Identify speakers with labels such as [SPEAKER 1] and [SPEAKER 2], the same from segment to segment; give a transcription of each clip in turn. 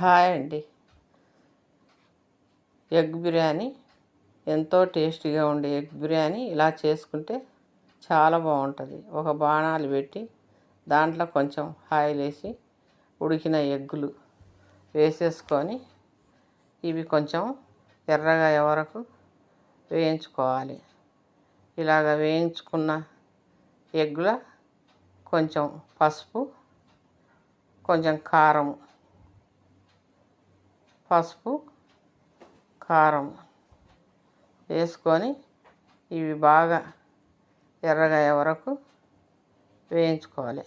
[SPEAKER 1] Hi అండి. Egg biryani ఎంతో టేస్టీగా ఉండే ఎగ్ బిర్యానీ ఇలా చేసుకుంటే చాలా బాగుంటుంది. ఒక బాణాలు పెట్టి దాంట్లో కొంచెం ఆయిల్ వేసి ఉడికిన ఎగ్గులు వేసేసుకొని ఇవి కొంచెం ఎర్రగా ఎవరకు వేయించుకోవాలి. ఇలాగ వేయించుకున్న ఎగ్గుల కొంచెం పసుపు కొంచెం కారం పసుపు కారం వేసుకొని ఇవి బాగా ఎర్రగాయ వరకు వేయించుకోవాలి.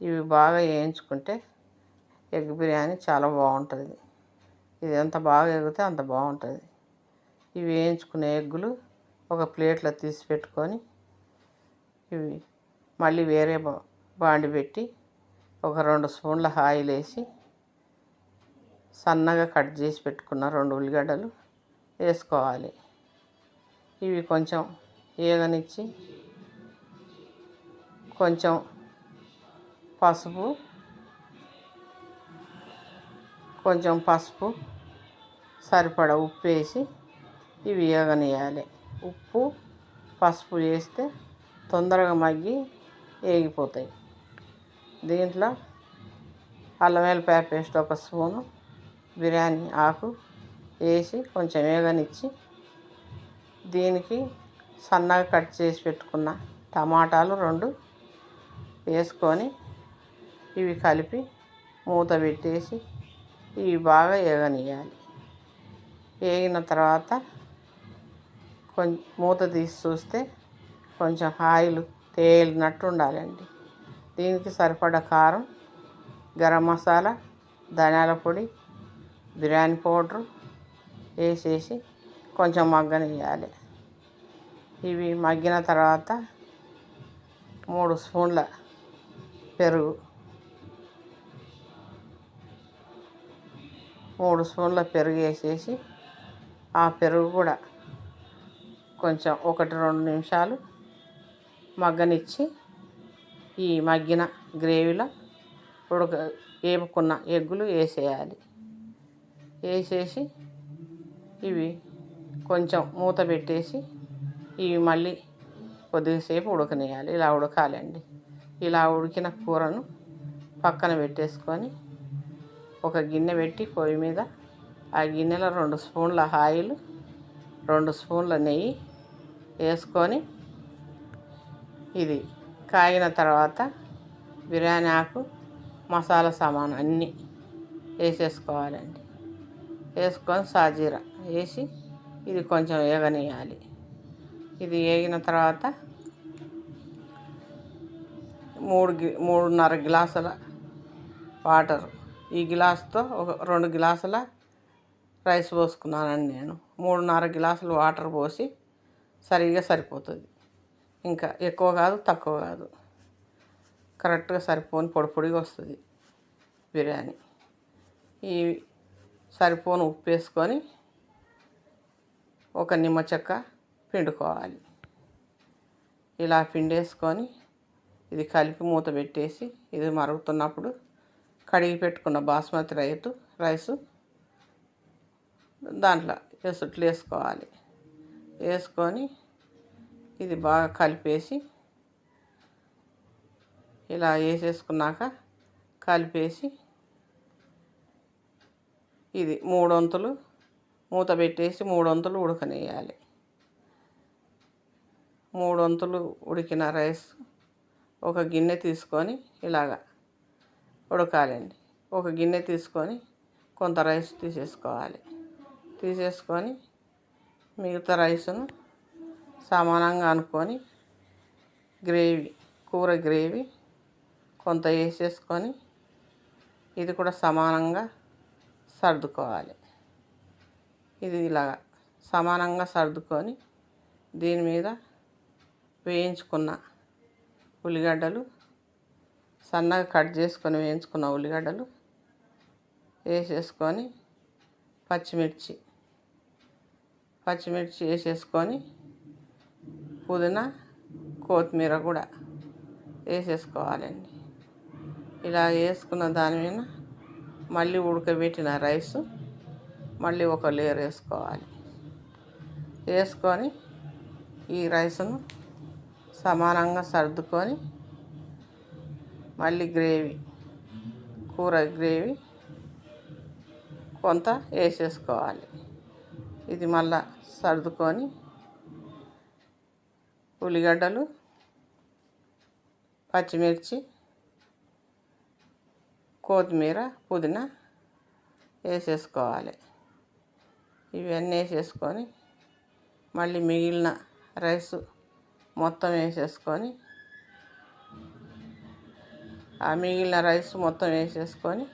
[SPEAKER 1] ఇవి బాగా వేయించుకుంటే ఎగ్ బిర్యానీ చాలా బాగుంటుంది. ఇది ఎంత బాగా ఎగితే అంత బాగుంటుంది. ఇవి వేయించుకునే ఎగ్గులు ఒక ప్లేట్లో తీసి పెట్టుకొని ఇవి మళ్ళీ వేరే బాండి పెట్టి ఒక రెండు స్పూన్ల ఆయిల్ వేసి సన్నగా కట్ చేసి పెట్టుకున్న రెండు ఉల్లిగడ్డలు వేసుకోవాలి. ఇవి కొంచెం ఏగనిచ్చి కొంచెం పసుపు కొంచెం పసుపు సరిపడ ఉప్పు వేసి ఇవి ఏగనియాలి. ఉప్పు పసుపు వేస్తే తొందరగా మగ్గి ఏగిపోతాయి. దీంట్లో అల్లం వెల్లిపాయ పేస్ట్ ఒక స్పూను బిర్యానీ ఆకు వేసి కొంచెం వేగనిచ్చి దీనికి సన్నగా కట్ చేసి పెట్టుకున్న టమాటాలు రెండు వేసుకొని ఇవి కలిపి మూత పెట్టేసి ఇవి బాగా వేగనియాలి వేగిన తర్వాత కొంచెం మూత తీసి చూస్తే కొంచెం ఆయిల్ తేలినట్టు ఉండాలండి. దీనికి సరిపడ కారం గరం మసాలా ధనియాల పొడి బిర్యానీ పౌడరు వేసేసి కొంచెం మగ్గనియాలి ఇవి మగ్గిన తర్వాత మూడు స్పూన్ల పెరుగు మూడు స్పూన్ల పెరుగు వేసేసి ఆ పెరుగు కూడా కొంచెం ఒకటి రెండు నిమిషాలు మగ్గనిచ్చి ఈ మగ్గిన గ్రేవీలో ఉడక వేపుకున్న ఎగ్గులు వేసేయాలి. వేసేసి ఇవి కొంచెం మూత పెట్టేసి ఇవి మళ్ళీ కొద్దిసేపు ఉడకనేయాలి ఇలా ఉడకాలండి. ఇలా ఉడికిన కూరను పక్కన పెట్టేసుకొని ఒక గిన్నె పెట్టి పొయ్యి మీద ఆ గిన్నెలో రెండు స్పూన్ల ఆయిల్ రెండు స్పూన్ల నెయ్యి వేసుకొని ఇది కాగిన తర్వాత బిర్యానీ ఆకు మసాలా సామాను అన్నీ వేసేసుకోవాలండి. వేసుకొని సాజీర వేసి ఇది కొంచెం వేగనేయాలి ఇది వేగిన తర్వాత మూడు గి మూడున్నర గ్లాసుల వాటర్. ఈ గ్లాస్తో ఒక రెండు గ్లాసుల రైస్ పోసుకున్నానండి నేను. మూడున్నర గ్లాసులు వాటర్ పోసి సరిగ్గా సరిపోతుంది. ఇంకా ఎక్కువ కాదు తక్కువ కాదు. కరెక్ట్గా సరిపోని పొడి పొడిగా వస్తుంది బిర్యానీ. ఈ సరిపోను ఉప్పు వేసుకొని ఒక నిమ్మ చెక్క పిండుకోవాలి. ఇలా పిండేసుకొని ఇది కలిపి మూత పెట్టేసి ఇది మరుగుతున్నప్పుడు కడిగి పెట్టుకున్న బాస్మతి రైతు రైసు దాంట్లో ఎసుట్లు వేసుకోవాలి. వేసుకొని ఇది బాగా కలిపేసి ఇలా వేసేసుకున్నాక కలిపేసి ఇది మూడొంతులు. మూత పెట్టేసి మూడొంతులు ఉడకనేయాలి. మూడొంతులు ఉడికిన రైస్ ఒక గిన్నె తీసుకొని ఇలాగా ఉడకాలండి. ఒక గిన్నె తీసుకొని కొంత రైస్ తీసేసుకోవాలి. తీసేసుకొని మిగతా రైస్ను సమానంగా అనుకొని గ్రేవీ కూర గ్రేవీ కొంత వేసేసుకొని ఇది కూడా సమానంగా సర్దుకోవాలి. ఇది ఇలా సమానంగా సర్దుకొని దీని మీద వేయించుకున్న ఉల్లిగడ్డలు సన్నగా కట్ చేసుకొని వేయించుకున్న ఉల్లిగడ్డలు వేసేసుకొని పచ్చిమిర్చి పచ్చిమిర్చి వేసేసుకొని పుదీనా కొత్తిమీర కూడా వేసేసుకోవాలండి. ఇలా వేసుకున్న దాని మీద మళ్ళీ ఉడకబెట్టిన రైసు మళ్ళీ ఒక లేయర్ వేసుకోవాలి. వేసుకొని ఈ రైస్ను సమానంగా సర్దుకొని మళ్ళీ గ్రేవీ కూర గ్రేవీ కొంత వేసేసుకోవాలి. ఇది మళ్ళా సర్దుకొని ఉల్లిగడ్డలు పచ్చిమిర్చి కొత్తిమీర పుదీనా వేసేసుకోవాలి. ఇవన్నీ వేసేసుకొని మళ్ళీ మిగిలిన రైస్ మొత్తం వేసేసుకొని ఆ మిగిలిన రైస్ మొత్తం వేసేసుకొని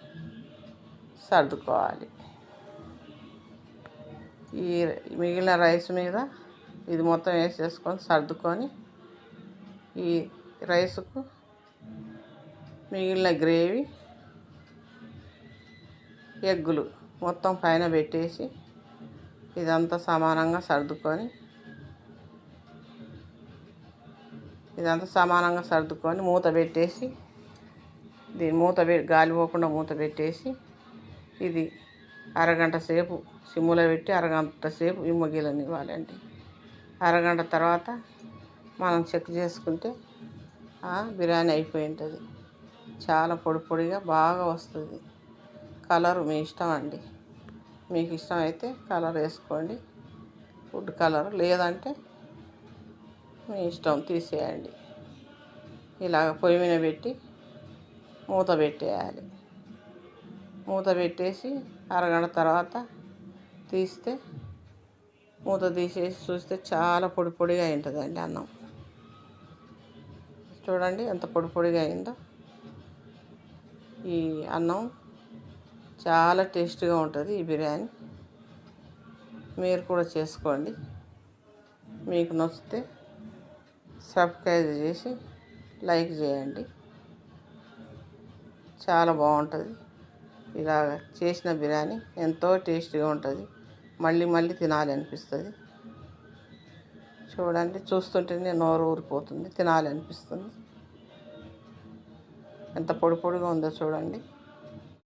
[SPEAKER 1] సర్దుకోవాలి. ఈ మిగిలిన రైస్ మీద ఇది మొత్తం వేసేసుకొని సర్దుకొని ఈ రైస్కు మిగిలిన గ్రేవీ ఎగ్గులు మొత్తం పైన పెట్టేసి ఇదంతా సమానంగా సర్దుకొని ఇదంతా సమానంగా సర్దుకొని మూత పెట్టేసి దీని మూత గాలి పోకుండా మూత పెట్టేసి ఇది అరగంట సేపు సిమ్ములో పెట్టి అరగంట సేపు ఇమ్మగిలని ఇవ్వాలండి. అరగంట తర్వాత మనం చెక్ చేసుకుంటే బిర్యానీ అయిపోయి ఉంటుంది. చాలా పొడి పొడిగా బాగా వస్తుంది. కలర్ మీ ఇష్టం అండి. మీకు ఇష్టం అయితే కలర్ వేసుకోండి. ఫుడ్ కలర్ లేదంటే మీ ఇష్టం తీసేయండి. ఇలాగ పొయ్యి మీద పెట్టి మూత పెట్టేయాలి. మూత పెట్టేసి అరగంట తర్వాత తీస్తే మూత తీసేసి చూస్తే చాలా పొడి పొడిగా ఉంటుందండి అన్నం. చూడండి ఎంత పొడి పొడిగా అయిందో. ఈ అన్నం చాలా టేస్ట్గా ఉంటుంది ఈ బిర్యానీ. మీరు కూడా చేసుకోండి. మీకు నచ్చితే సబ్స్క్రైబ్ చేసి లైక్ చేయండి. చాలా బాగుంటుంది. ఇలాగ చేసిన బిర్యానీ ఎంతో టేస్టీగా ఉంటుంది. మళ్ళీ మళ్ళీ తినాలి అనిపిస్తుంది. చూడండి చూస్తుంటేనే నోరు ఊరిపోతుంది. తినాలి అనిపిస్తుంది. ఎంత పొడి పొడిగా ఉందో చూడండి.